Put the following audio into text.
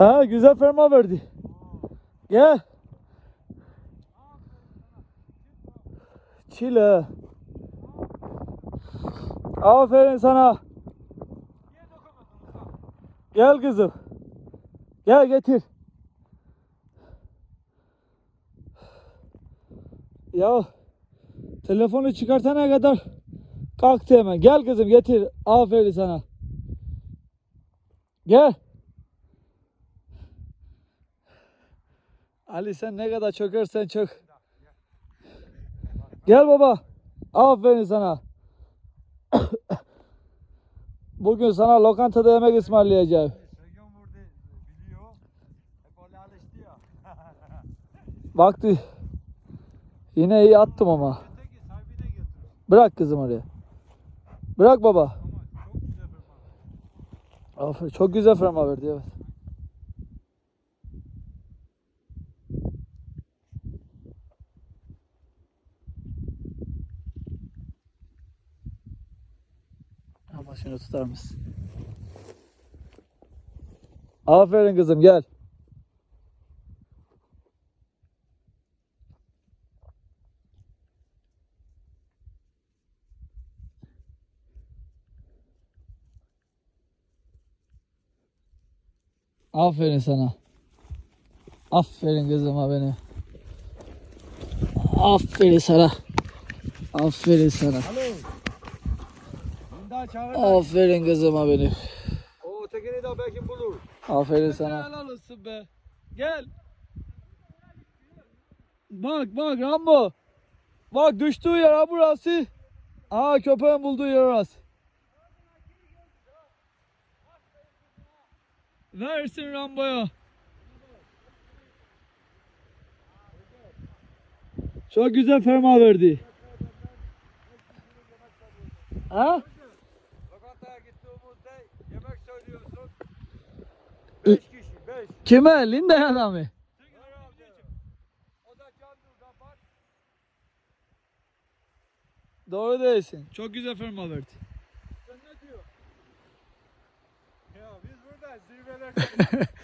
Ha güzel ferma verdi. Gel. Çile. Aferin sana. Gel kızım. Gel getir. Ya telefonu çıkartana kadar kalktı hemen. Gel kızım getir. Aferin sana. Gel. Ali sen ne kadar çökersen çök. Gel baba. Aferin sana. Bugün sana lokantada yemek ısmarlayacağım. Baktı. Yine iyi attım ama. Bırak kızım oraya. Bırak baba. Aferin. Çok güzel ferma verdi evet. Şunu tutar mısın? Aferin kızım gel. Aferin sana. Aferin kızıma benim. Aferin sana. Aferin sana. Alo. Daha çağır. Aferin kızıma benim. O ötekini de belki bulur. Aferin sana. Helal olsun be. Gel. Bak bak Rambo. Bak düştüğü yer ha burası. Aa köpeğin bulduğu yer orası. Versin Rambo'ya. Çok güzel ferma verdi. Ha? Yemek söylüyorsun. Ü- 5 kişi 5. Kime? Linda'ya mı? O da canlı kapat. Doğru değilsin. Çok güzel ferma verdi. Sen ne diyor? Ya biz burada zirvelerde